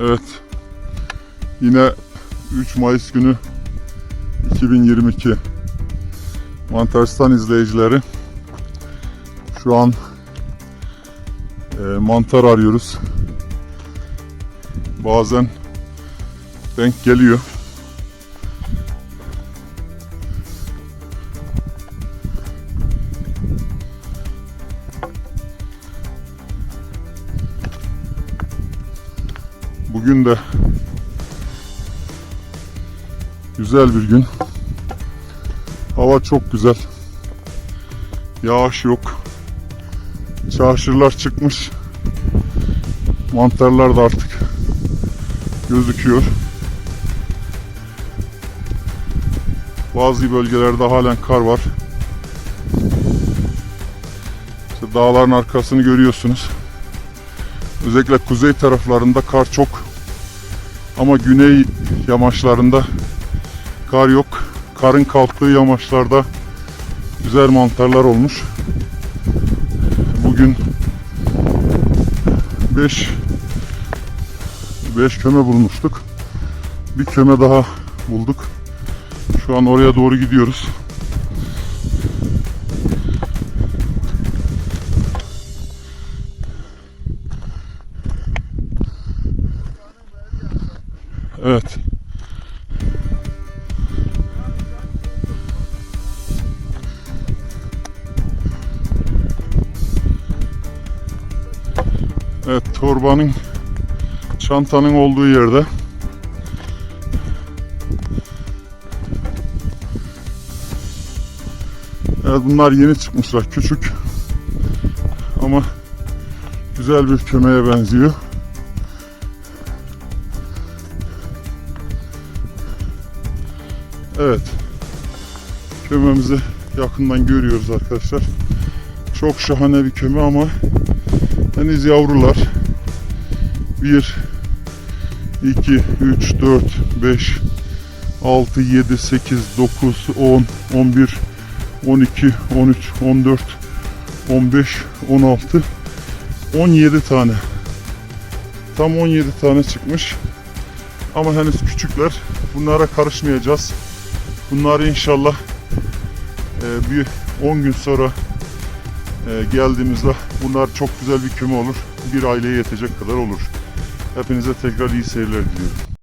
Evet. Yine 3 Mayıs günü 2022 Mantaristan izleyicileri şu an e, mantar arıyoruz. Bazen denk geliyor. Bugün de güzel bir gün. Hava çok güzel. Yağış yok. Çarşırlar çıkmış. Mantarlar da artık gözüküyor. Bazı bölgelerde halen kar var. İşte dağların arkasını görüyorsunuz. Özellikle kuzey taraflarında kar çok. Ama güney yamaçlarında kar yok. Karın kalktığı yamaçlarda güzel mantarlar olmuş. Bugün 5 5 köme bulmuştuk. Bir köme daha bulduk. Şu an oraya doğru gidiyoruz. Evet. Evet, torbanın çantanın olduğu yerde Evet bunlar yeni çıkmışlar küçük ama güzel bir kümeye benziyor. Evet. Kömemizi yakından görüyoruz arkadaşlar. Çok şahane bir köme ama henüz yavrular. 1 2 3 4 5 6 7 8 9 10 11 12 13 14 15 16 17 tane. Tam 17 tane çıkmış. Ama henüz küçükler. Bunlara karışmayacağız. Bunları inşallah e, bir 10 gün sonra e, geldiğimizde bunlar çok güzel bir küme olur. Bir aileye yetecek kadar olur. Hepinize tekrar iyi seyirler diliyorum.